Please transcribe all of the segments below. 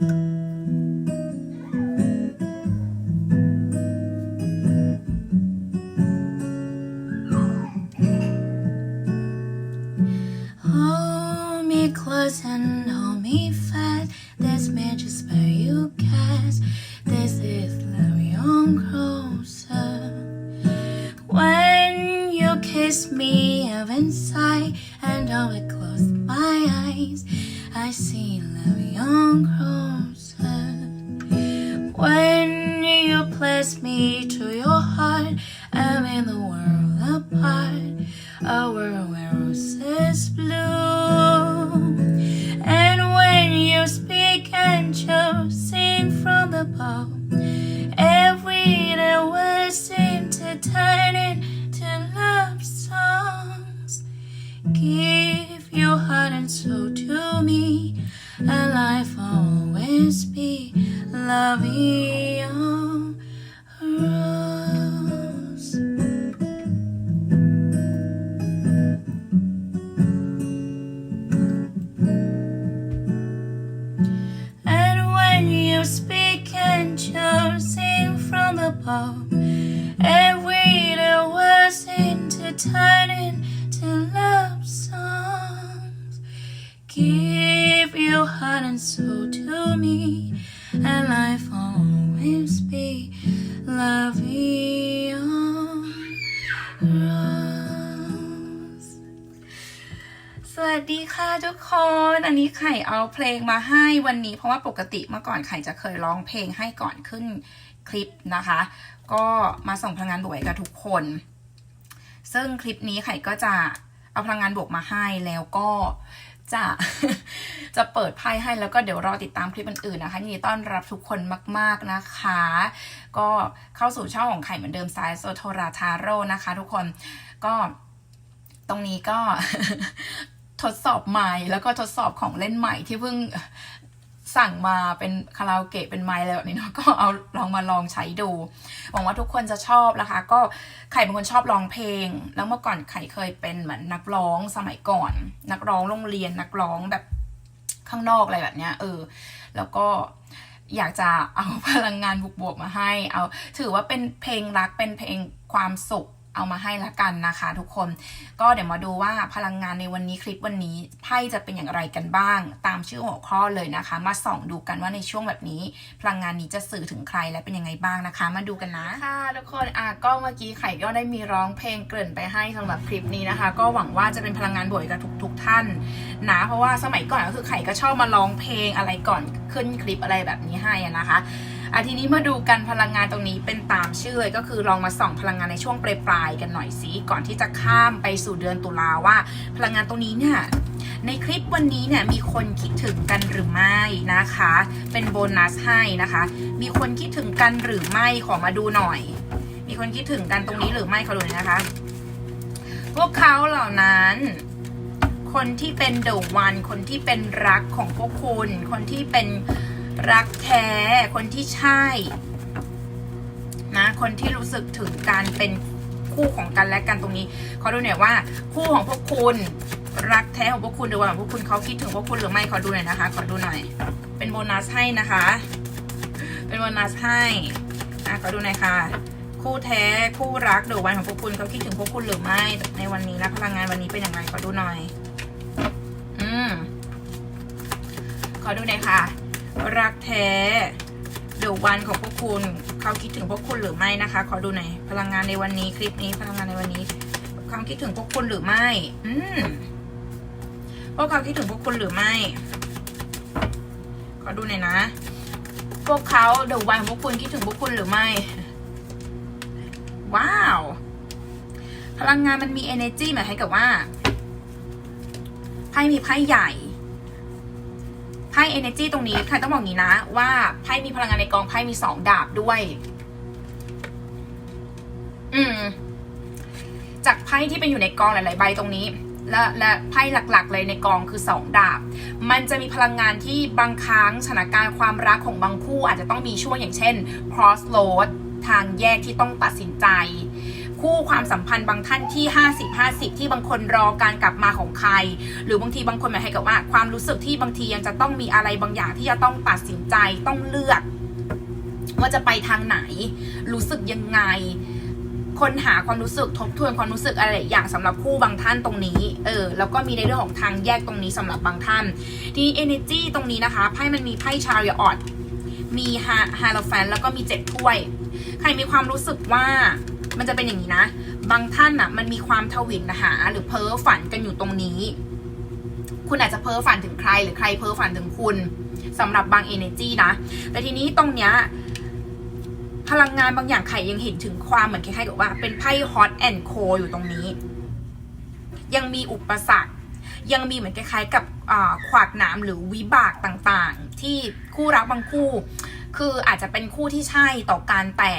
Mm-hmm. Me to your heart, I'm in the world apart, a world where roses bloom. And when you speak and you sing from the bow, every little word seem to turn into love songs. Give your heart and soul to me, and life always be loving from the bow, every little word seem to turn into love songs. Give your heart and soul to me, and life always be loving rose. สวัสดีค่ะทุกคน อันนี้ไข่เอาเพลงมาให้วันนี้ เพราะว่าปกติเมื่อก่อนไข่จะเคยร้องเพลงให้ก่อนขึ้น คลิปนะคะ ก็มาส่งพลังงานบวกให้กับทุกคน ซึ่งคลิปนี้ไข่ก็จะเอาพลังงานบวกมาให้แล้วก็จะจะเปิดไพ่ให้แล้วก็เดี๋ยวรอติดตามคลิปอื่นๆนะคะยินดีต้อนรับทุกคนมาก ๆนะคะ ก็เข้าสู่ช่องของไข่เหมือนเดิมสายโซโทราทาโร่นะคะ ทุกคนก็ตรงนี้ก็ทดสอบใหม่แล้วก็ทดสอบของเล่นใหม่ที่เพิ่ง สั่งมาเป็นคาราโอเกะเป็นไมค์อะไรแบบนี้เนาะก็เอาลองมาลองใช้ดูหวังว่าทุกคนจะชอบนะคะ ก็ไข่เป็นคนชอบร้องเพลง แล้วเมื่อก่อนไข่เคยเป็นเหมือนนักร้องสมัยก่อน นักร้องโรงเรียนนักร้องแบบข้างนอกอะไรแบบเนี้ยเออ แล้วก็อยากจะเอาพลังงานบวกๆมาให้ เอาถือว่าเป็นเพลงรักเป็นเพลงความสุข เอามาให้ละกันนะคะทุกคน ก็เดี๋ยวมาดูว่าพลังงานในวันนี้คลิปวันนี้ไพ่จะเป็นอย่างไรกันบ้าง ตามชื่อหัวข้อเลยนะคะ มาส่องดูกันว่าในช่วงแบบนี้ พลังงานนี้จะสื่อถึงใครและเป็นยังไงบ้างนะคะ มาดูกันนะค่ะทุกคนอะก็เมื่อกี้ไข่ก็ได้มีร้องเพลงเกริ่นไปให้สำหรับคลิปนี้นะคะ ก็หวังว่าจะเป็นพลังงานบวกกับทุกๆท่านนะเพราะว่าสมัยก่อนก็คือไข่ก็ชอบมาร้องเพลงอะไรก่อนขึ้นคลิปอะไรแบบนี้ให้นะคะ อะทีนี้มาดูกันพลังงานตรงนี้เป็นตามชื่อเลยก็คือลองมาส่องพลังงานในช่วงปลายปลายๆกันหน่อยสิก่อนที่จะข้ามไปสู่เดือนตุลาว่า พลังงานตรงนี้เนี่ยในคลิปวันนี้เนี่ยมีคนคิดถึงกันหรือไม่นะคะ เป็นโบนัสให้นะคะ มีคนคิดถึงกันหรือไม่ขอมาดูหน่อย มีคนคิดถึงกันตรงนี้หรือไม่ขอดูหน่อยนะคะ พวกเขาเหล่านั้นคนที่เป็นเดอะวัน คนที่เป็นรักของพวกคุณ คนที่เป็น รักแท้คนที่ใช่นะคนที่รู้สึกถึงการเป็นคู่ของกันและกันตรงนี้เขาดูหน่อยว่า คู่ของพวกคุณ รักแท้ของพวกคุณเดอวันของพวกคุณเขาคิดถึงพวกคุณหรือไม่ขอดูหน่อยนะคะขอดูหน่อย เป็นโบนัสให้นะคะ เป็นโบนัสให้อะขอดูหน่อยค่ะ คู่แท้คู่รักเดอวันของพวกคุณเขาคิดถึงพวกคุณหรือไม่ในวันนี้นะพลังงานวันนี้เป็นอย่างไรขอดูหน่อย อืมขอดูหน่อยค่ะ รักแท้เดอะวันของพวกคุณเขาคิดถึงพวกคุณหรือไม่นะคะ ขอดูหน่อยพลังงานในวันนี้คลิปนี้พลังงานในวันนี้เขาคิดถึงพวกคุณหรือไม่ อืมพวกเขาคิดถึงพวกคุณหรือไม่ ขอดูหน่อยนะ พวกเขาเดอะวันของพวกคุณคิดถึงพวกคุณหรือไม่ ว้าว พลังงานมันมี energy หมายให้กับว่าไพ่มีไพ่ใหญ่ ไพ่ energy ตรงนี้ใครต้องบอกอย่างนี้นะว่าไพ่มีพลังงานในกองไพ่มีสองดาบด้วย อืม จากไพ่ที่เป็นอยู่ในกองหลาย ๆ ใบตรงนี้ และและไพ่หลัก ๆ เลยในกองคือสองดาบ มันจะมีพลังงานที่บางครั้งสถานการณ์ความรักของบางคู่อาจจะต้องมีช่วงอย่างเช่น cross road ทางแยกที่ต้องตัดสินใจ คู่ความสัมพันธ์บางท่านที่ 50 50 ที่บางคนรอการกลับมาของใคร หรือบางทีบางคนหมายให้กับว่าความรู้สึกที่บางทียังจะต้องมีอะไรบางอย่างที่จะต้องตัดสินใจต้องเลือก ว่าจะไปทางไหน รู้สึกยังไงค้นหาความรู้สึกทบทวนความรู้สึกอะไรอย่างสำหรับคู่บางท่านตรงนี้ เออ แล้วก็มีในเรื่องของทางแยกตรงนี้สำหรับบางท่าน ทีนี้ energy ตรงนี้นะคะ ไพ่มันมีไพ่ชาริออดมีฮาฮาโลแฟนแล้วก็มีเจ็ดถ้วย ใครมีความรู้สึกว่า มันจะเป็นอย่างนี้นะ บางท่านอะ มันมีความทวินหา หรือเพ้อฝันกันอยู่ตรงนี้ คุณอาจจะเพ้อฝันถึงใคร หรือใครเพ้อฝันถึงคุณสำหรับบาง energy นะ แต่ทีนี้ตรงเนี้ยพลังงานบางอย่างไข่ยังเห็นถึงความเหมือนคล้ายๆกับว่า เป็นไพ่ hot and cold อยู่ตรงนี้ ยังมีอุปสรรค ยังมีเหมือนคล้ายๆ กับขวากหนามหรือวิบากต่างๆ ที่คู่รักบางคู่ คืออาจจะเป็นคู่ที่ใช่ต่อการแต่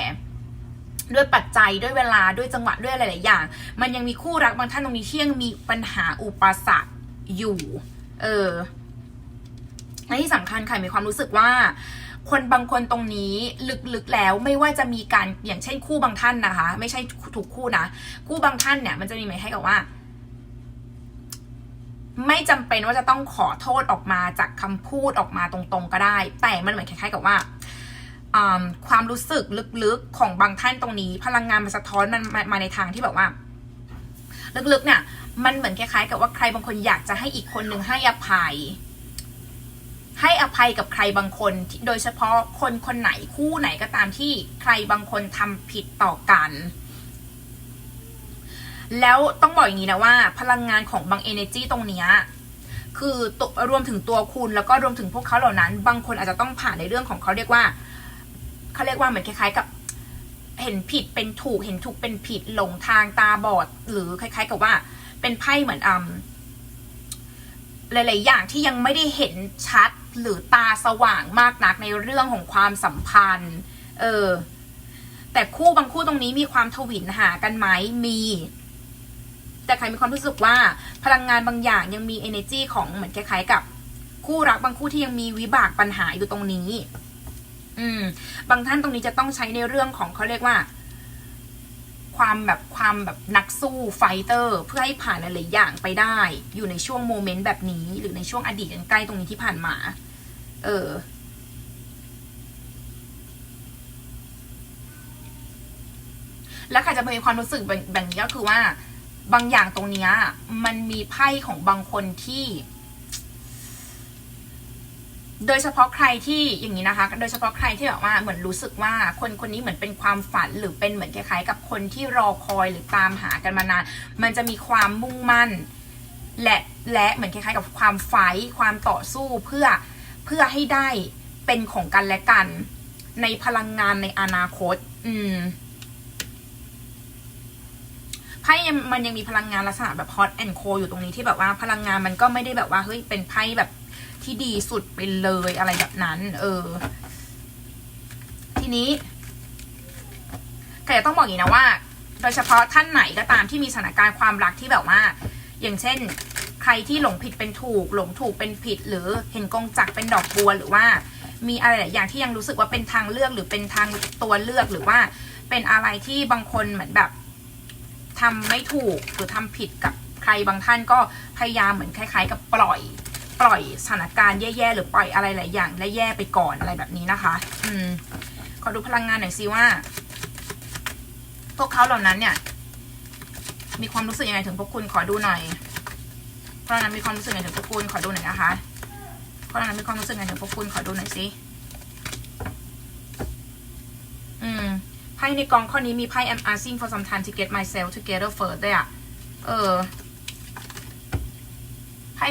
ด้วยปัจจัยด้วยเวลาด้วยจังหวะด้วยหลาย ๆ อย่าง มันยังมีคู่รักบางท่านตรงนี้ที่ยังมีปัญหาอุปสรรคอยู่ เออและที่สำคัญค่ะมีความรู้สึกว่า คนบางคนตรงนี้ลึกๆแล้วไม่ว่าจะมีการอย่างเช่นคู่บางท่านนะคะ ไม่ใช่ทุกคู่นะ คู่บางท่านเนี่ย มันจะมีหมายให้กับว่า ไม่จำเป็นว่าจะต้องขอโทษออกมาจากคำพูดออกมาตรงๆ ก็ได้ แต่มันเหมือนคล้ายๆกับว่า ความรู้สึกลึกๆของบางท่านตรงนี้ พลังงานมันสะท้อนมันมามาในทางที่แบบว่า ลึกๆ เนี่ย มันเหมือนคล้ายๆ กับว่าใครบางคนอยากจะให้อีกคนหนึ่งให้อภัย ให้อภัยกับใครบางคน โดยเฉพาะคนคนไหนคู่ไหนก็ตามที่ใครบางคนทำผิดต่อกัน แล้วต้องบอกอย่างนี้นะว่า พลังงานของบาง energy ตรงเนี้ยคือรวมถึงตัวคุณแล้วก็รวมถึงพวกเขาเหล่านั้น บางคนอาจจะต้องผ่านในเรื่องของเขาเรียกว่า เขาเรียกว่าเหมือนคล้ายๆกับเห็นผิดเป็นถูกเห็นถูกเป็นผิดหลงทางตาบอด หรือคล้าย ๆ กับว่า เป็นไพ่เหมือนอืมหลายๆอย่างที่ยังไม่ได้เห็นชัดหรือตาสว่างมากนักในเรื่องของความสัมพันธ์ เออ แต่คู่บางคู่ตรงนี้มีความทวินหากันไหมมี แต่ใครมีความรู้สึกว่าพลังงานบางอย่างยังมี energy ของเหมือนคล้ายๆกับ คู่รักบางคู่ที่ยังมีวิบากปัญหาอยู่ตรงนี้ อืม บางท่านตรงนี้จะต้องใช้ในเรื่องของเขาเรียกว่า ความแบบความแบบนักสู้ไฟเตอร์ เพื่อให้ผ่านหลายๆอย่างไปได้ อยู่ในช่วงโมเมนต์แบบนี้ หรือในช่วงอดีตใกล้ตรงนี้ที่ผ่านมา เออแล้วใครจะมีความรู้สึกแบบนี้ก็คือว่า บางอย่างตรงนี้มันมีไพ่ของบางคนที่ โดยเฉพาะใครที่อย่างนี้นะคะ โดยเฉพาะใครที่แบบว่าเหมือนรู้สึกว่าคนคนนี้เหมือนเป็นความฝันหรือเป็นเหมือนคล้ายๆ กับคนที่รอคอยหรือตามหากันมานาน มันจะมีความมุ่งมั่น และและเหมือนคล้ายๆ กับความไฟความต่อสู้เพื่อเพื่อให้ได้เป็นของกันและกัน ในพลังงานในอนาคต อืมไพ่ยังมันยังมีพลังงานลักษณะแบบ hot and cold อยู่ตรงนี้ที่แบบว่าพลังงานมันก็ไม่ได้แบบว่าเฮ้ยเป็นไพ่แบบ ที่ดีสุดไปเลยอะไรแบบนั้น เออ ทีนี้แต่ต้องบอกอย่างนี้นะว่า โดยเฉพาะท่านไหนก็ตามที่มีสถานการณ์ความรักที่แบบว่า อย่างเช่น ใครที่หลงผิดเป็นถูก หลงถูกเป็นผิด หรือเห็นกงจักเป็นดอกบัวหรือว่า มีอะไรหลายอย่างที่ยังรู้สึกว่าเป็นทางเลือกหรือเป็นทางตัวเลือกหรือว่าเป็นอะไรที่บางคนเหมือนแบบทำไม่ถูกหรือทำผิดกับใครบางท่านก็พยายามเหมือนคล้าย ๆ กับปล่อย ปล่อยสถานการณ์แย่ๆหรือปล่อยอะไรหลายอย่าง และแย่ไปก่อนอะไรแบบนี้นะคะ อืม ขอดูพลังงานหน่อยสิว่า พวกเขาเหล่านั้นเนี่ย มีความรู้สึกยังไงถึงพวกคุณขอดูหน่อยพลังงานมีความรู้สึกยังไงถึงพวกคุณขอดูหน่อยนะคะพลังงานมีความรู้สึกยังไงถึงพวกคุณขอดูหน่อยสิอืมไพ่ในกองข้อนี้มีไพ่ I'm asking for some time to get myself together first ด้วยอะเออ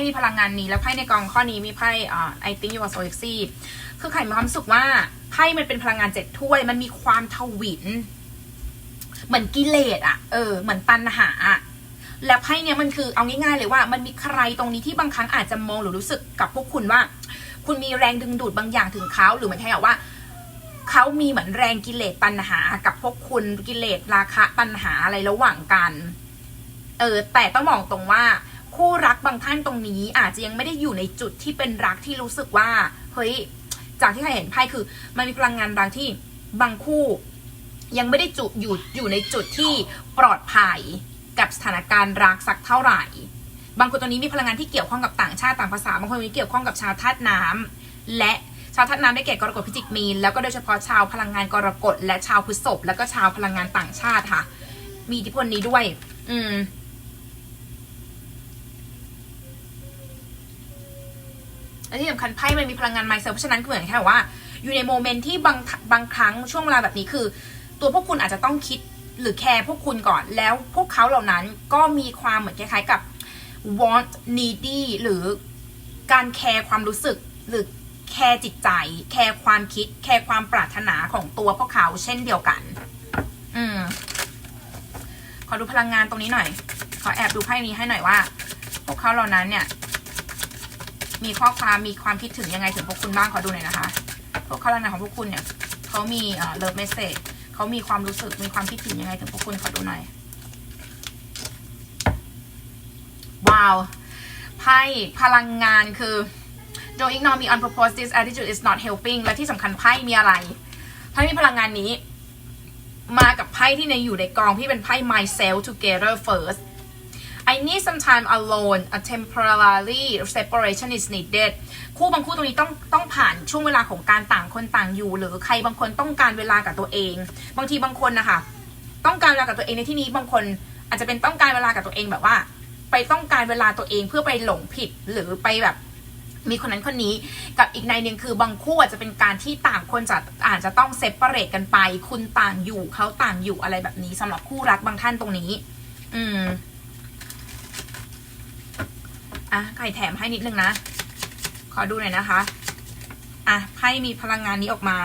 มีพลังงานนี้ แล้วไพ่ในกองข้อนี้มีไพ่อ่า I think you are so sexy คือใครมีความสึกว่าไพ่มันเป็นพลังงานเจ็ดถ้วย มันมีความทวิน เหมือนกิเลสอะเออ เหมือนตัณหาอะแล้วไพ่เนี่ยมันคือเอาง่ายๆเลยว่ามันมีใครตรงนี้ที่บางครั้งอาจจะมองหรือรู้สึกกับพวกคุณว่า คุณมีแรงดึงดูดบางอย่างถึงเขาหรือเหมือนแค่ว่าเขามีเหมือนแรงกิเลสตัณหา กับพวกคุณกิเลสราคะตัณหาอะไรระหว่างกัน เออ แต่ต้องมองตรงว่า คู่รักบางท่านตรงนี้อาจจะยังไม่ได้อยู่ในจุดที่เป็นรักที่รู้สึกว่า เฮ้ย จากที่ใครเห็นไพ่คือ มันมีพลังงานบางที่บางคู่ ยังไม่ได้จุอยู่อยู่ในจุดที่ปลอดภัยกับสถานการณ์รักสักเท่าไหร่ บางคนตรงนี้มีพลังงานที่เกี่ยวข้องกับต่างชาติต่างภาษา บางคนมีเกี่ยวข้องกับชาวธาตุน้ำและชาวธาตุน้ำได้แก่กรกฎพิจิกมีนแล้วก็โดยเฉพาะชาวพลังงานกรกฎและชาวพฤษภแล้วก็ชาวพลังงานต่างชาติค่ะ มีอิทธิพลนี้ด้วย อืม และที่สำคัญไพ่มันมีพลังงานไมเซลเพราะฉะนั้นเหมือนแค่ว่า อยู่ในโมเมนต์ที่บางบางครั้งช่วงเวลาแบบนี้คือ ตัวพวกคุณอาจจะต้องคิดหรือแคร์พวกคุณก่อน แล้วพวกเขาเหล่านั้นก็มีความเหมือนคล้ายๆกับ want needy หรือการแคร์ความรู้สึกหรือแคร์จิตใจ แคร์ความคิด แคร์ความปรารถนาของตัวพวกเขาเช่นเดียวกัน อืม ขอดูพลังงานตรงนี้หน่อย ขอแอบดูไพ่นี้ให้หน่อยว่า พวกเขาเหล่านั้นเนี่ย มีข้อความมีความคิดถึงยังไงถึงพวกคุณบ้างขอดูหน่อยนะคะ พวกเขาเหล่านั้นของพวกคุณเนี่ยเขามีเอ่อ love message เขามีความรู้สึกมีความคิดถึงยังไงถึงพวกคุณขอดูหน่อยว้าวไพ่พลังงานคือ don't ignore me unproposed this attitude is not helping และที่สำคัญไพ่มีอะไรไพ่มีพลังงานนี้ มากับไพ่ที่ในอยู่ในกองที่เป็นไพ่ myself together first I need some time alone a temporary separation is needed คู่บางคู่ตรงนี้ต้องต้องผ่านช่วงเวลาของการต่างคนต่างอยู่ หรือใครบางคนต้องการเวลากับตัวเอง บางทีบางคนนะคะต้องการเวลากับตัวเองในที่นี้บางคนอาจจะเป็นต้องการเวลากับตัวเองแบบว่า ไปต้องการเวลาตัวเองเพื่อไปหลงผิดหรือไปแบบมีคนนั้นคนนี้กับอีกในหนึ่งคือบางคู่อาจจะเป็นการที่ต่างคนจะอาจจะต้องเซปเปอร์เรตกันไป คุณต่างอยู่เขาต่างอยู่อะไรแบบนี้สำหรับคู่รักบางท่านตรงนี้ อืม อะไข่แถมให้นิดนึงนะ ขอดูหน่อยนะคะ อะไพ่มีพลังงานนี้ออกมา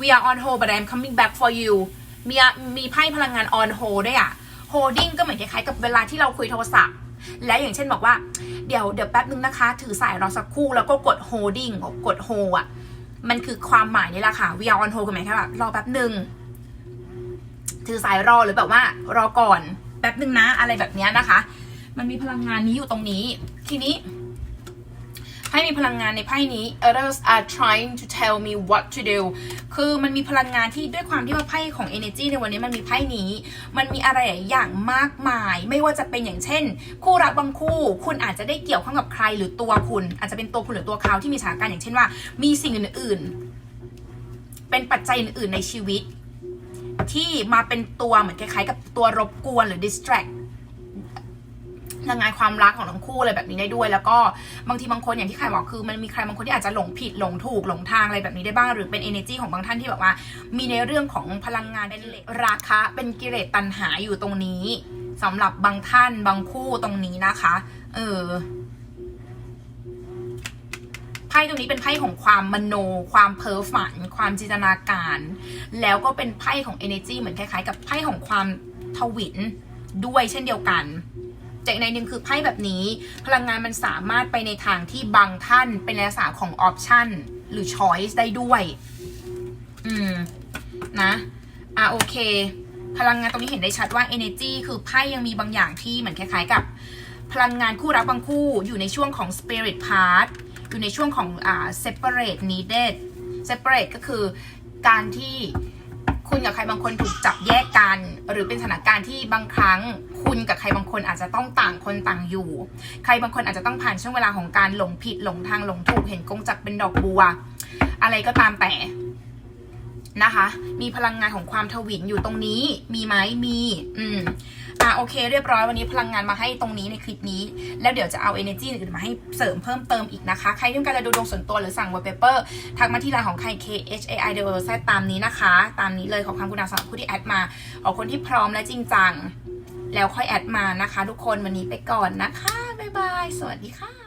we are on hold but I'm coming back for you มีมีไพ่พลังงาน on hold ด้วยอะ holding ก็เหมือนคล้ายๆกับเวลาที่เราคุยโทรศัพท์ และอย่างเช่นบอกว่า เดี๋ยวเดี๋ยวแป๊บนึงนะคะ ถือสายรอสักครู่แล้วก็กด holding กด hold อะมันคือความหมายนี่แหละค่ะ we are on hold กันไหมคะแบบรอแป๊บหนึ่งถือสายรอหรือแบบว่ารอก่อนแป๊บหนึ่งนะอะไรแบบเนี้ยนะคะ มันมีพลังงานนี้อยู่ตรงนี้ ทีนี้ให้มีพลังงานในไพ่นี้ others are trying to tell me what to do คือมันมีพลังงานที่ด้วยความที่ว่าไพ่ของ energy ในวันนี้มันมีไพ่นี้ มันมีอะไรหลายอย่างมากมาย ไม่ว่าจะเป็นอย่างเช่น คู่รักบางคู่ คุณอาจจะได้เกี่ยวข้องกับใครหรือตัวคุณ อาจจะเป็นตัวคุณหรือตัวเขาที่มีสถานการณ์อย่างเช่นว่า มีสิ่งอื่น ๆ เป็นปัจจัยอื่น ๆ ในชีวิต ที่มาเป็นตัวเหมือนคล้ายๆ กับตัวรบกวนหรือ distract ยังไงความรักของทั้งคู่อะไรแบบนี้ได้ด้วย แล้วก็บางทีบางคนอย่างที่ใครบอกคือ มันมีใครบางคนที่อาจจะหลงผิดหลงถูกหลงทางอะไรแบบนี้ได้บ้าง หรือเป็น energy ของบางท่านที่แบบว่า มีในเรื่องของพลังงานเป็นราคะ เป็นกิเลสตัณหาอยู่ตรงนี้สำหรับบางท่านบางคู่ตรงนี้นะคะ เออไพ่ตรงนี้เป็นไพ่ของความมโน ความเพ้อฝัน ความจินตนาการ แล้วก็เป็นไพ่ของ energy เหมือนคล้ายๆ กับไพ่ของความทวินด้วยเช่นเดียวกัน แต่อีกในหนึ่งคือไพ่แบบนี้ พลังงานมันสามารถไปในทางที่บางท่านเป็นลักษณะของออปชันหรือช้อยส์ได้ด้วย อืม นะ อะโอเค พลังงานตรงนี้เห็นได้ชัดว่า energy คือไพ่ยังมีบางอย่างที่เหมือนคล้ายๆกับ พลังงานคู่รักบางคู่อยู่ในช่วงของ spirit part อยู่ในช่วงของอ่า separate needed separate ก็คือการที่ คุณกับใครบางคนถูกจับแยกกัน หรือเป็นสถานการณ์ที่บางครั้ง คุณกับใครบางคนอาจจะต้องต่างคนต่างอยู่ ใครบางคนอาจจะต้องผ่านช่วงเวลาของการหลงผิดหลงทางหลงถูกเห็นกงจักเป็นดอกบัว อะไรก็ตามแต่ นะคะ มีพลังงานของความทวินอยู่ตรงนี้ มีไหมมี อืมอะโอเค เรียบร้อยวันนี้พลังงานมาให้ตรงนี้ในคลิปนี้ แล้วเดี๋ยวจะเอา energy อื่นมาให้เสริมเพิ่มเติมอีกนะคะ ใครที่ต้องการจะดูดวงส่วนตัวหรือสั่ง wallpaper ทักมาที่ไลน์ของใคร K H A I D O Z ตามนี้นะคะ ตามนี้เลยขอความกรุณาสำหรับผู้ที่แอดมา ขอคนที่พร้อมและจริงจัง แล้วค่อยแอดมานะคะ ทุกคนวันนี้ไปก่อนนะคะบ๊ายบายสวัสดีค่ะ